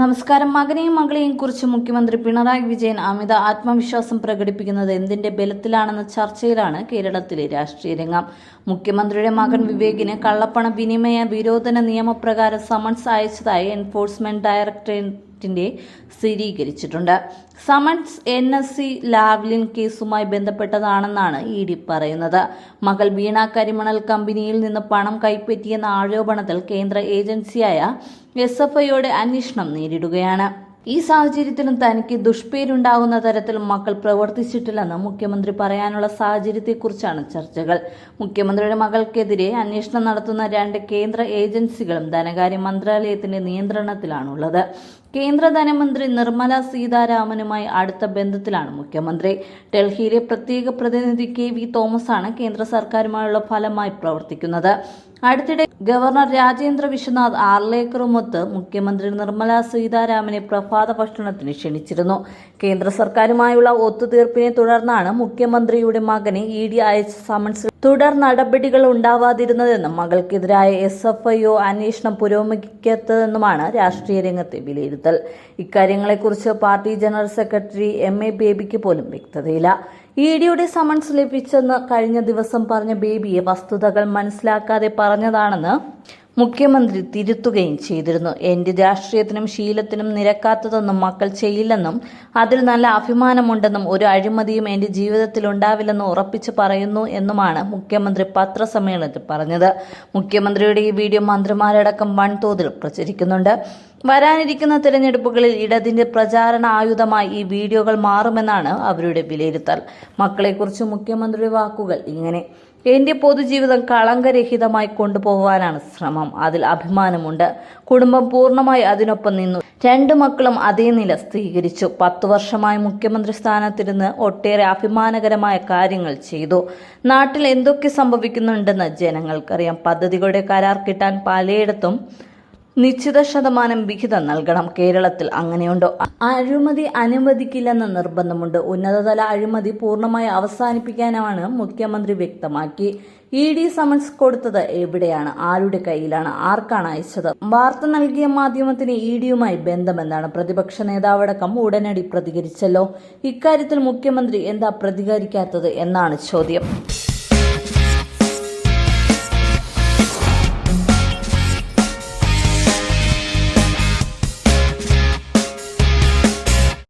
നമസ്കാരം. മകനെയും മകളെയും കുറിച്ച് മുഖ്യമന്ത്രി പിണറായി വിജയൻ അമിത ആത്മവിശ്വാസം പ്രകടിപ്പിക്കുന്നത് എന്തിന്റെ ബലത്തിലാണെന്ന ചർച്ചയിലാണ് കേരളത്തിലെ രാഷ്ട്രീയ രംഗം. മുഖ്യമന്ത്രിയുടെ മകൻ വിവേകിന് കള്ളപ്പണ വിനിമയ വിരോധന നിയമപ്രകാരം സമൻസ് അയച്ചതായി എൻഫോഴ്സ്മെന്റ് ഡയറക്ടറേറ്റിന്റെ സ്ഥിരീകരിച്ചിട്ടുണ്ട്. Summons N S C Lavalin കേസുമായി ബന്ധപ്പെട്ടതാണെന്നാണ് ഇ ഡി പറയുന്നത്. മകൾ വീണ കരിമണൽ കമ്പനിയിൽ നിന്ന് പണം കൈപ്പറ്റിയെന്ന ആരോപണത്തിൽ കേന്ദ്ര ഏജൻസിയായ എസ് എഫ് ഐയോടെ അന്വേഷണം നേരിടുകയാണ്. ഈ സാഹചര്യത്തിലും തനിക്ക് ദുഷ്പേരുണ്ടാകുന്ന തരത്തിൽ മക്കൾ പ്രവർത്തിച്ചിട്ടില്ലെന്ന് മുഖ്യമന്ത്രി പറയാനുള്ള സാഹചര്യത്തെക്കുറിച്ചാണ് ചർച്ചകൾ. മുഖ്യമന്ത്രിയുടെ മകൾക്കെതിരെ അന്വേഷണം നടത്തുന്ന രണ്ട് കേന്ദ്ര ഏജൻസികളും ധനകാര്യ മന്ത്രാലയത്തിന്റെ നിയന്ത്രണത്തിലാണുള്ളത്. കേന്ദ്ര ധനമന്ത്രി നിർമ്മല സീതാരാമനുമായി അടുത്ത ബന്ധത്തിലാണ് മുഖ്യമന്ത്രി. ഡൽഹിയിലെ പ്രത്യേക പ്രതിനിധി കെ വി തോമസാണ് കേന്ദ്ര സർക്കാരുമായുള്ള ഫലമായി പ്രവർത്തിക്കുന്നത്. അടുത്തിടെ ഗവർണർ രാജേന്ദ്ര വിശ്വനാഥ് ആർലേക്കറുമൊത്ത് മുഖ്യമന്ത്രി നിർമ്മല സീതാരാമനെ പ്രഭാത ഭക്ഷണത്തിന് ക്ഷണിച്ചിരുന്നു. കേന്ദ്ര സർക്കാരുമായുള്ള ഒത്തുതീർപ്പിനെ തുടർന്നാണ് മുഖ്യമന്ത്രിയുടെ മകന് ഇ ഡി അയച്ച സമൻസ് തുടർ നടപടികൾ ഉണ്ടാവാതിരുന്നതെന്നും മകൾക്കെതിരായ എസ് എഫ് ഐ ഒ അന്വേഷണം പുരോഗമിക്കാത്തതെന്നുമാണ് രാഷ്ട്രീയ രംഗത്തെ വിലയിരുത്തൽ. ഇക്കാര്യങ്ങളെക്കുറിച്ച് party general secretary M A ബേബിക്ക് പോലും വ്യക്തതയില്ല. ഇ ഡിയുടെ സമൻസ് ലഭിച്ചെന്ന് കഴിഞ്ഞ ദിവസം പറഞ്ഞ ബേബിയെ വസ്തുതകൾ മനസ്സിലാക്കാതെ പറഞ്ഞതാണെന്ന് മുഖ്യമന്ത്രി തിരുത്തുകയും ചെയ്തിരുന്നു. എന്റെ രാഷ്ട്രീയത്തിനും ശീലത്തിനും നിരക്കാത്തതൊന്നും മക്കൾ ചെയ്യില്ലെന്നും അതിൽ നല്ല അഭിമാനമുണ്ടെന്നും ഒരു അഴിമതിയും എന്റെ ജീവിതത്തിൽ ഉണ്ടാവില്ലെന്നും ഉറപ്പിച്ചു പറയുന്നു എന്നുമാണ് മുഖ്യമന്ത്രി പത്രസമ്മേളനത്തിൽ പറഞ്ഞത്. മുഖ്യമന്ത്രിയുടെ ഈ വീഡിയോ മന്ത്രിമാരടക്കം വൻതോതിൽ പ്രചരിക്കുന്നുണ്ട്. വരാനിരിക്കുന്ന തിരഞ്ഞെടുപ്പുകളിൽ ഇടതിന്റെ പ്രചാരണ ആയുധമായി ഈ വീഡിയോകൾ മാറുമെന്നാണ് അവരുടെ വിലയിരുത്തൽ. മക്കളെക്കുറിച്ച് മുഖ്യമന്ത്രിയുടെ വാക്കുകൾ ഇങ്ങനെ. എന്റെ പൊതുജീവിതം കളങ്കരഹിതമായി കൊണ്ടുപോകാനാണ് ശ്രമം. അതിൽ അഭിമാനമുണ്ട്. കുടുംബം പൂർണമായി അതിനൊപ്പം നിന്നു. രണ്ടു മക്കളും അതേ നില സ്ഥിരീകരിച്ചു. പത്തു വർഷമായി മുഖ്യമന്ത്രി സ്ഥാനത്തിരുന്ന് ഒട്ടേറെ അഭിമാനകരമായ കാര്യങ്ങൾ ചെയ്തു. നാട്ടിൽ എന്തൊക്കെ സംഭവിക്കുന്നുണ്ടെന്ന് ജനങ്ങൾക്കറിയാം. പദ്ധതികളുടെ കരാർ കിട്ടാൻ പലയിടത്തും നിശ്ചിത ശതമാനം വിഹിതം നൽകണം. കേരളത്തിൽ അങ്ങനെയുണ്ടോ? അഴിമതി അനുവദിക്കില്ലെന്ന നിർബന്ധമുണ്ട്. ഉന്നതതല അഴിമതി പൂർണമായി അവസാനിപ്പിക്കാനാണ് മുഖ്യമന്ത്രി വ്യക്തമാക്കി. ഇ ഡി സമൻസ് കൊടുത്തത് എവിടെയാണ്? ആരുടെ കയ്യിലാണ്? ആർക്കാണ് അയച്ചത്? വാർത്ത നൽകിയ മാധ്യമത്തിന് ഇ ഡിയുമായി ബന്ധമെന്നാണ് പ്രതിപക്ഷ നേതാവടക്കം ഉടനടി പ്രതികരിച്ചല്ലോ. ഇക്കാര്യത്തിൽ മുഖ്യമന്ത്രി എന്താ പ്രതികരിക്കാത്തത് എന്നാണ് ചോദ്യം.